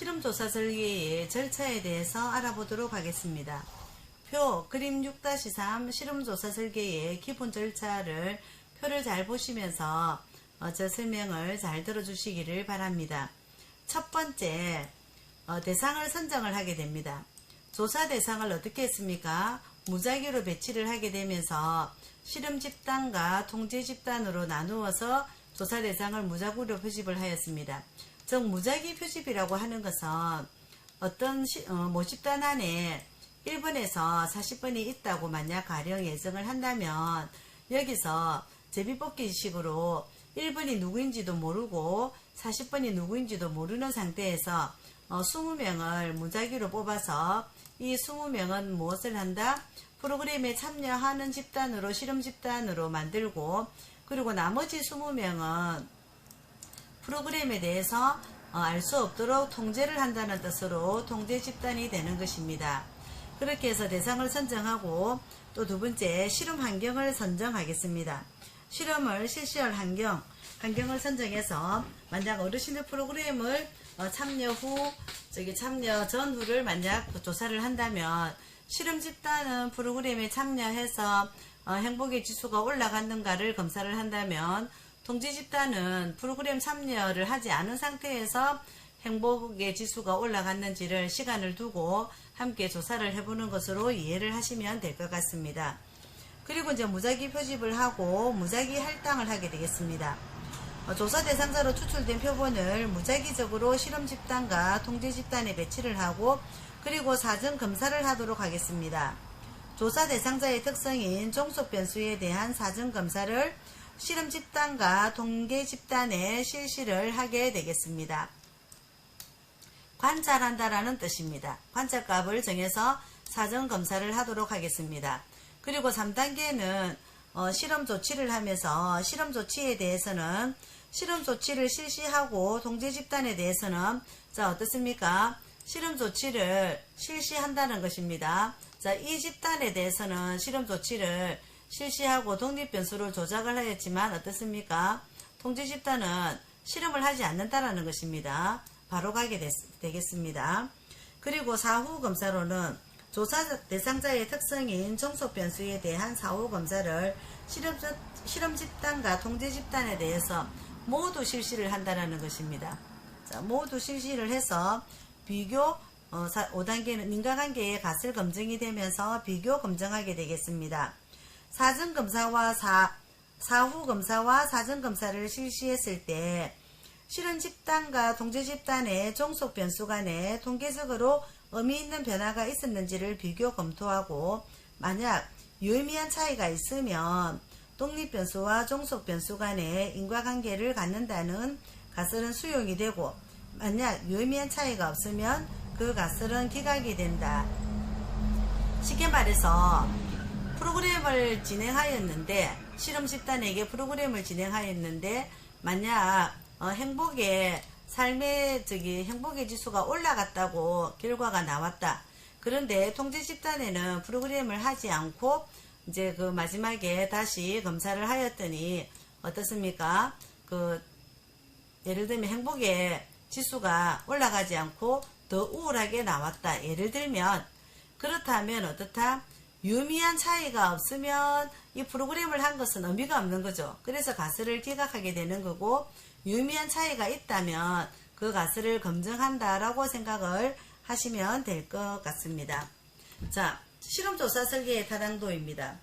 실험조사 설계의 절차에 대해서 알아보도록 하겠습니다. 표 그림 6-3 실험조사 설계의 기본 절차를 표를 잘 보시면서 어, 저 설명을 잘 들어주시기를 바랍니다. 첫 번째 어, 대상을 선정을 하게 됩니다. 조사 대상을 어떻게 했습니까? 무작위로 배치를 하게 되면서 실험 집단과 통제 집단으로 나누어서 조사 대상을 무작위로 표집을 하였습니다. 즉 무작위 표집이라고 하는 것은 어떤 시, 어, 모집단 안에 1번에서 40번이 있다고 만약 가령 예정을 한다면 여기서 제비뽑기 식으로 1번이 누구인지도 모르고 40번이 누구인지도 모르는 상태에서 어, 20명을 무작위로 뽑아서 이 20명은 무엇을 한다? 프로그램에 참여하는 집단으로 실험 집단으로 만들고 그리고 나머지 20명은 프로그램에 대해서 어, 알수 없도록 통제를 한다는 뜻으로 통제 집단이 되는 것입니다. 그렇게 해서 대상을 선정하고 또 두 번째 실험 환경을 선정하겠습니다. 실험을 실시할 환경, 환경을 선정해서 만약 어르신들 프로그램을 어, 참여 후, 저기 참여 전후를 만약 조사를 한다면 실험 집단은 프로그램에 참여해서 어, 행복의 지수가 올라갔는가를 검사를 한다면 통제 집단은 프로그램 참여를 하지 않은 상태에서 행복의 지수가 올라갔는지를 시간을 두고 함께 조사를 해보는 것으로 이해를 하시면 될 것 같습니다. 그리고 이제 무작위 표집을 하고 무작위 할당을 하게 되겠습니다. 어, 조사 대상자로 추출된 표본을 무작위적으로 실험 집단과 통제 집단에 배치를 하고 그리고 사전 검사를 하도록 하겠습니다. 조사 대상자의 특성인 종속 변수에 대한 사전 검사를 실험 집단과 통계 집단에 실시를 하게 되겠습니다. 관찰한다라는 뜻입니다. 관찰값을 정해서 사전 검사를 하도록 하겠습니다. 그리고 3단계는 어, 실험 조치를 하면서 실험 조치에 대해서는 실험 조치를 실시하고 통제 집단에 대해서는 자 어떻습니까? 실험 조치를 실시한다는 것입니다. 자, 이 집단에 대해서는 실험 조치를 실시하고 독립 변수를 조작을 하였지만 어떻습니까? 통제 집단은 실험을 하지 않는다라는 것입니다. 바로 가게 됐, 되겠습니다. 그리고 사후 검사로는 조사 대상자의 특성인 종속 변수에 대한 사후 검사를 실험, 실험 집단과 통제 집단에 대해서 모두 실시를 한다는 것입니다. 자, 모두 실시를 해서 비교 어, 5단계는 인과관계의 값을 검증이 되면서 비교 검증하게 되겠습니다. 사전 검사와 사, 사후 검사와 사전 검사를 실시했을 때 실험 집단과 통제 집단의 종속 변수 간에 통계적으로 의미 있는 변화가 있었는지를 비교 검토하고 만약 유의미한 차이가 있으면 독립 변수와 종속 변수 간의 인과관계를 갖는다는 가설은 수용이 되고 만약 유의미한 차이가 없으면 그 가설은 기각이 된다. 쉽게 말해서 프로그램을 진행하였는데 실험 집단에게 프로그램을 진행하였는데 만약 어, 행복의 삶의 저기 행복의 지수가 올라갔다고 결과가 나왔다. 그런데 통제 집단에는 프로그램을 하지 않고 이제 그 마지막에 다시 검사를 하였더니 어떻습니까? 그 예를 들면 행복의 지수가 올라가지 않고 더 우울하게 나왔다. 예를 들면 그렇다면 어떻다? 유미한 차이가 없으면 이 프로그램을 한 것은 의미가 없는 거죠. 그래서 가설을 기각하게 되는 거고 유미한 차이가 있다면 그 가설을 검증한다라고 생각을 하시면 될 것 같습니다. 자, 실험조사 설계의 타당도입니다.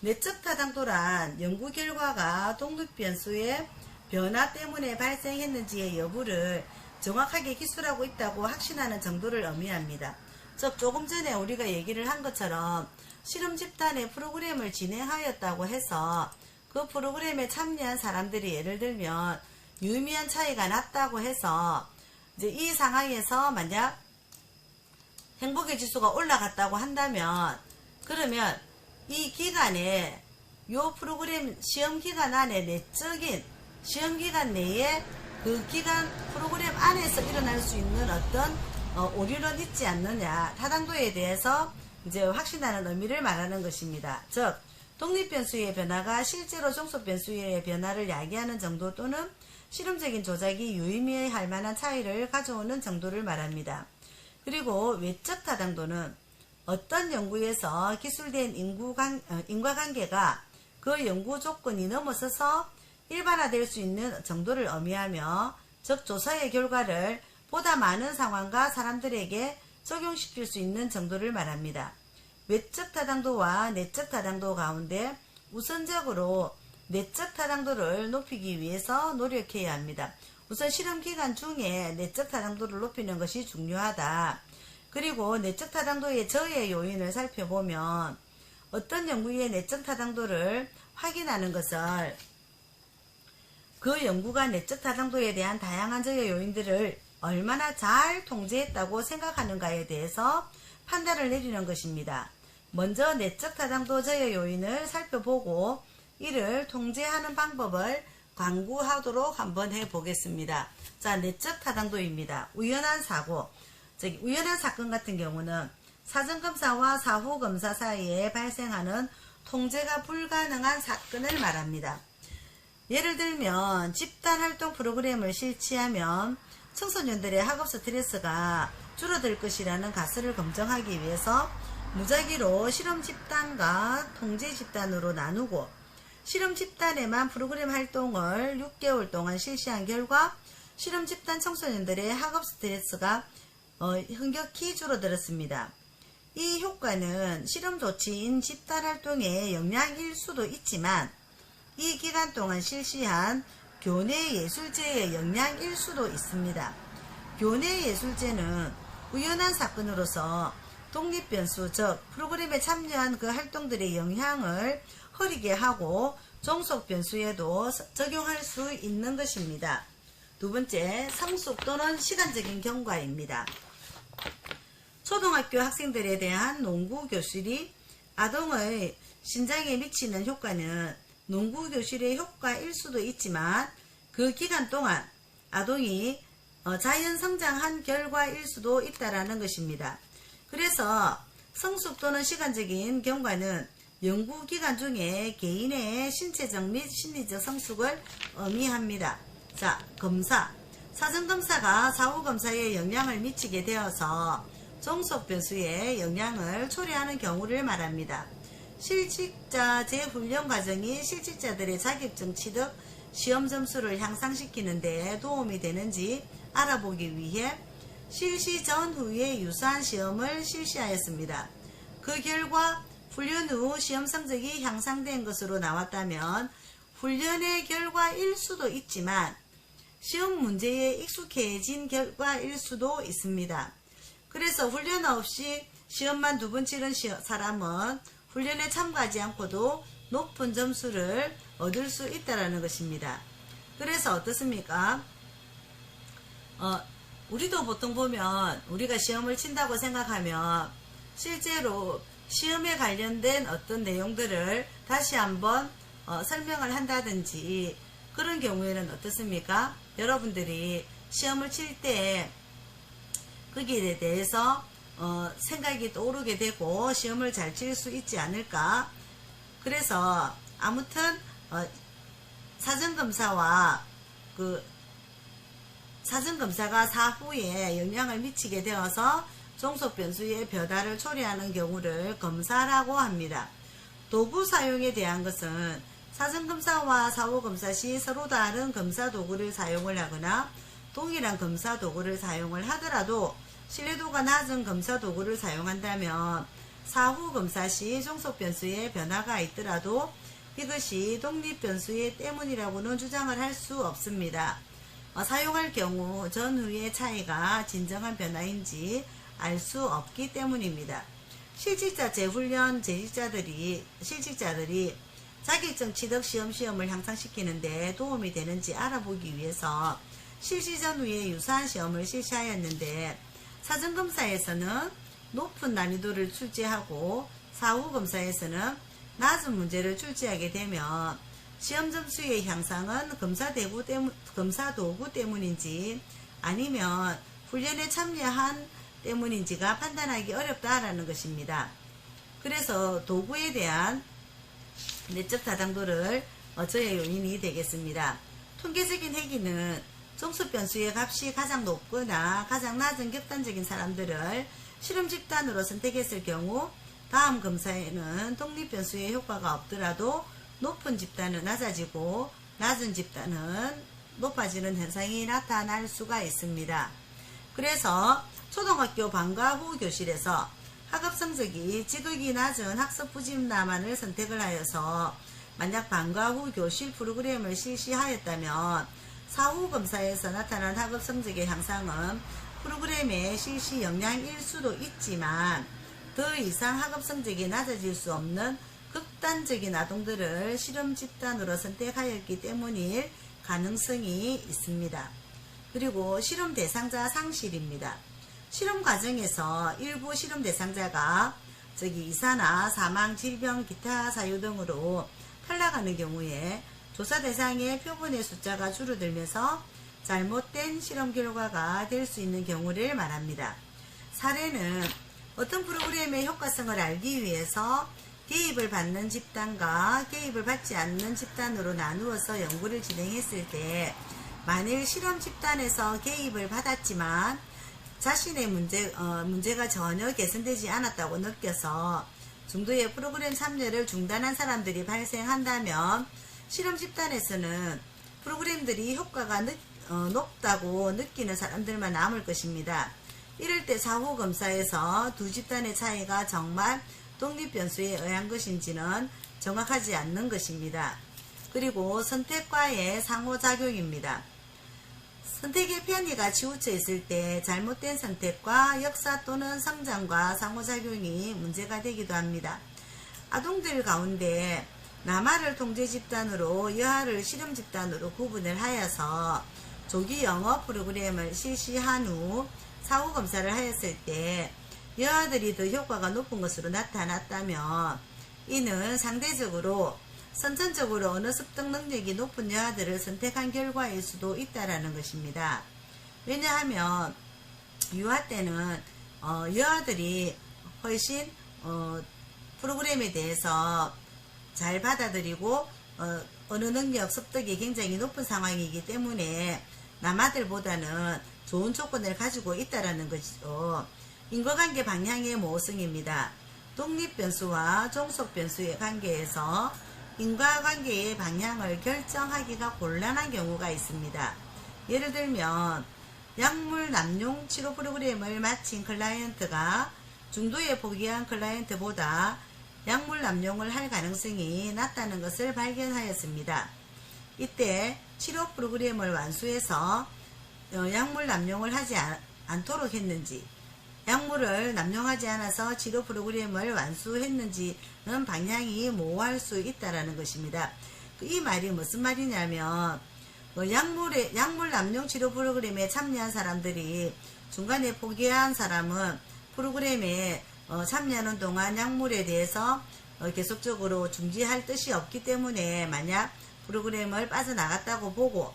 내적 타당도란 연구 결과가 독립 변수의 변화 때문에 발생했는지의 여부를 정확하게 기술하고 있다고 확신하는 정도를 의미합니다. 즉 조금 전에 우리가 얘기를 한 것처럼 실험 집단의 프로그램을 진행하였다고 해서 그 프로그램에 참여한 사람들이 예를 들면 유의미한 차이가 났다고 해서 이제 이 상황에서 만약 행복의 지수가 올라갔다고 한다면 그러면 이 기간에 요 프로그램 시험 기간 안에 내적인 시험 기간 내에 그 기간 프로그램 안에서 일어날 수 있는 어떤 어, 오류는 있지 않느냐. 타당도에 대해서 이제 확신하는 의미를 말하는 것입니다. 즉 독립 변수의 변화가 실제로 종속 변수의 변화를 야기하는 정도 또는 실험적인 조작이 유의미할 만한 차이를 가져오는 정도를 말합니다. 그리고 외적 타당도는 어떤 연구에서 기술된 인구관, 어, 인과관계가 그 연구 조건이 넘어서서 일반화될 수 있는 정도를 의미하며 즉 조사의 결과를 보다 많은 상황과 사람들에게 적용시킬 수 있는 정도를 말합니다. 외적 타당도와 내적 타당도 가운데 우선적으로 내적 타당도를 높이기 위해서 노력해야 합니다. 우선 실험 기간 중에 내적 타당도를 높이는 것이 중요하다. 그리고 내적 타당도의 저해 요인을 살펴보면 어떤 연구의 내적 타당도를 확인하는 것을 그 연구가 내적 타당도에 대한 다양한 저해 요인들을 얼마나 잘 통제했다고 생각하는가에 대해서 판단을 내리는 것입니다. 먼저 내적 타당도 저해 요인을 살펴보고 이를 통제하는 방법을 광구하도록 한번 해보겠습니다. 자, 내적 타당도입니다. 우연한 사고, 즉 우연한 사건 같은 경우는 사전검사와 사후검사 사이에 발생하는 통제가 불가능한 사건을 말합니다. 예를 들면 집단활동 프로그램을 실시하면 청소년들의 학업 스트레스가 줄어들 것이라는 가설을 검증하기 위해서 무작위로 실험 집단과 통제 집단으로 나누고 실험 집단에만 프로그램 활동을 6개월 동안 실시한 결과 실험 집단 청소년들의 학업 스트레스가 어, 흥격히 줄어들었습니다. 이 효과는 실험 조치인 집단 활동의 영향일 수도 있지만 이 기간 동안 실시한 교내 예술제의 영향일 수도 있습니다. 교내 예술제는 우연한 사건으로서 독립 변수, 즉 프로그램에 참여한 그 활동들의 영향을 흐리게 하고 종속 변수에도 적용할 수 있는 것입니다. 두 번째, 상속 또는 시간적인 경과입니다. 초등학교 학생들에 대한 농구 교실이 아동의 신장에 미치는 효과는 농구 교실의 효과일 수도 있지만 그 기간 동안 아동이 어, 자연 성장한 결과일 수도 있다라는 것입니다. 그래서 성숙 또는 시간적인 경과는 연구 기간 중에 개인의 신체적 및 심리적 성숙을 의미합니다. 자, 검사. 사전검사가 사후검사에 영향을 미치게 되어서 종속 변수에 영향을 초래하는 경우를 말합니다. 실직자 재훈련 과정이 실직자들의 자격증 취득 시험 점수를 향상시키는 데 도움이 되는지 알아보기 위해 실시 전후에 유사한 시험을 실시하였습니다. 그 결과 훈련 후 시험 성적이 향상된 것으로 나왔다면 훈련의 결과일 수도 있지만 시험 문제에 익숙해진 결과일 수도 있습니다. 그래서 훈련 없이 시험만 두 번 치른 사람은 훈련에 참가하지 않고도 높은 점수를 얻을 수 있다라는 것입니다. 그래서 어떻습니까? 어, 우리도 보통 보면 우리가 시험을 친다고 생각하면 실제로 시험에 관련된 어떤 내용들을 다시 한번 어, 설명을 한다든지 그런 경우에는 어떻습니까? 여러분들이 시험을 칠 때 거기에 대해서 어, 생각이 떠오르게 되고 시험을 잘 칠 수 있지 않을까? 그래서 아무튼 어, 사전검사와 그 사전검사가 사후에 영향을 미치게 되어서 종속 변수의 변화를 초래하는 경우를 검사라고 합니다. 도구 사용에 대한 것은 사전검사와 사후검사 시 서로 다른 검사 도구를 사용을 하거나 동일한 검사 도구를 사용을 하더라도 신뢰도가 낮은 검사 도구를 사용한다면 사후 검사 시 종속 변수에 변화가 있더라도 이것이 독립 변수의 때문이라고는 주장을 할 수 없습니다. 어, 사용할 경우 전후의 차이가 진정한 변화인지 알 수 없기 때문입니다. 실직자 재훈련 재직자들이 실직자들이 자격증 취득 시험 시험을 향상시키는데 도움이 되는지 알아보기 위해서 실시 전후에 유사한 시험을 실시하였는데 사전검사에서는 높은 난이도를 출제하고 사후검사에서는 낮은 문제를 출제하게 되면 시험 점수의 향상은 검사 대구 때문, 검사 도구 때문인지 아니면 훈련에 참여한 때문인지가 판단하기 어렵다라는 것입니다. 그래서 도구에 대한 내적 다당도를 어쩌의 요인이 되겠습니다. 통계적인 회기는 종수 변수의 값이 가장 높거나 가장 낮은極端적인 사람들을 실험 집단으로 선택했을 경우 다음 검사에는 독립 변수의 효과가 없더라도 높은 집단은 낮아지고 낮은 집단은 높아지는 현상이 나타날 수가 있습니다. 그래서 초등학교 방과 후 교실에서 학업 성적이 지극히 낮은 학습 부진나만을 선택을 하여서 만약 방과 후 교실 프로그램을 실시하였다면 사후 검사에서 나타난 학업 성적의 향상은 프로그램의 실시 영향일 수도 있지만 더 이상 학업 성적이 낮아질 수 없는 극단적인 아동들을 실험 집단으로 선택하였기 때문일 가능성이 있습니다. 그리고 실험 대상자 상실입니다. 실험 과정에서 일부 실험 대상자가 저기 이사나 사망, 질병, 기타 사유 등으로 탈락하는 경우에 조사 대상의 표본의 숫자가 줄어들면서 잘못된 실험 결과가 될 수 있는 경우를 말합니다. 사례는 어떤 프로그램의 효과성을 알기 위해서 개입을 받는 집단과 개입을 받지 않는 집단으로 나누어서 연구를 진행했을 때 만일 실험 집단에서 개입을 받았지만 자신의 문제, 어, 문제가 전혀 개선되지 않았다고 느껴서 중도의 프로그램 참여를 중단한 사람들이 발생한다면 실험 집단에서는 프로그램들이 효과가 늦- 어, 높다고 느끼는 사람들만 남을 것입니다. 이럴 때 사후 검사에서 두 집단의 차이가 정말 독립 변수에 의한 것인지는 정확하지 않는 것입니다. 그리고 선택과의 상호작용입니다. 선택의 편의가 치우쳐 있을 때 잘못된 선택과 역사 또는 성장과 상호작용이 문제가 되기도 합니다. 아동들 가운데 남아를 통제 집단으로 여아를 실험 집단으로 구분을 하여서 조기 영어 프로그램을 실시한 후 사후 검사를 하였을 때 여아들이 더 효과가 높은 것으로 나타났다면 이는 상대적으로 선천적으로 어느 습득 능력이 높은 여아들을 선택한 결과일 수도 있다라는 것입니다. 왜냐하면 유아 때는 어, 여아들이 훨씬 어, 프로그램에 대해서 잘 받아들이고 어, 어느 능력 습득이 굉장히 높은 상황이기 때문에 남아들보다는 좋은 조건을 가지고 있다라는 것이죠. 인과관계 방향의 모성입니다. 독립 변수와 종속 변수의 관계에서 인과관계의 방향을 결정하기가 곤란한 경우가 있습니다. 예를 들면 약물 남용 치료 프로그램을 마친 클라이언트가 중도에 포기한 클라이언트보다 약물 남용을 할 가능성이 낮다는 것을 발견하였습니다. 이때 치료 프로그램을 완수해서 어, 약물 남용을 하지 않, 않도록 했는지 약물을 남용하지 않아서 치료 프로그램을 완수했는지는 방향이 모호할 수 있다라는 것입니다. 그이 말이 무슨 말이냐면 어, 약물에 약물 남용 치료 프로그램에 참여한 사람들이 중간에 포기한 사람은 프로그램에 어, 참여하는 동안 약물에 대해서 어, 계속적으로 중지할 뜻이 없기 때문에 만약 프로그램을 빠져나갔다고 보고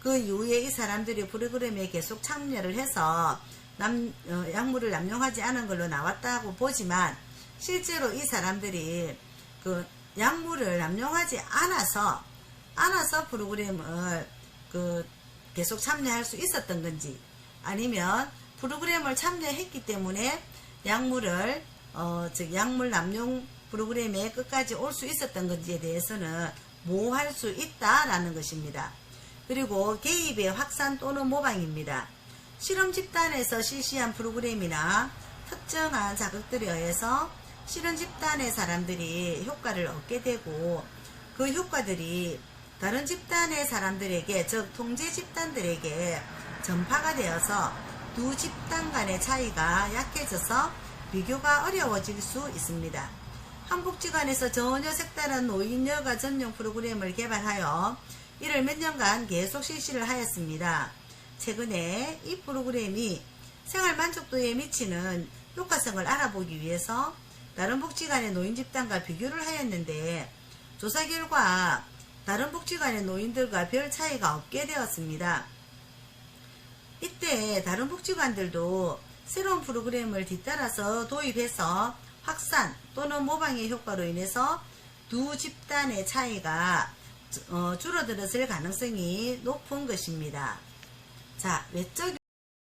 그 이후에 이 사람들이 프로그램에 계속 참여를 해서 남, 어, 약물을 남용하지 않은 걸로 나왔다고 보지만 실제로 이 사람들이 그 약물을 남용하지 않아서 않아서 프로그램을 그 계속 참여할 수 있었던 건지 아니면 프로그램을 참여했기 때문에 약물을 어, 즉 약물 남용 프로그램에 끝까지 올 수 있었던 건지에 대해서는 모호할 수 있다라는 것입니다. 그리고 개입의 확산 또는 모방입니다. 실험 집단에서 실시한 프로그램이나 특정한 자극들에 의해서 실험 집단의 사람들이 효과를 얻게 되고 그 효과들이 다른 집단의 사람들에게 즉 통제 집단들에게 전파가 되어서 두 집단 간의 차이가 약해져서 비교가 어려워질 수 있습니다. 한복지관에서 전혀 색다른 노인 여가 전용 프로그램을 개발하여 이를 몇 년간 계속 실시를 하였습니다. 최근에 이 프로그램이 생활 만족도에 미치는 효과성을 알아보기 위해서 다른 복지관의 노인 집단과 비교를 하였는데 조사 결과 다른 복지관의 노인들과 별 차이가 없게 되었습니다. 이때 다른 복지관들도 새로운 프로그램을 뒤따라서 도입해서 확산 또는 모방의 효과로 인해서 두 집단의 차이가 어, 줄어들었을 가능성이 높은 것입니다. 자, 외적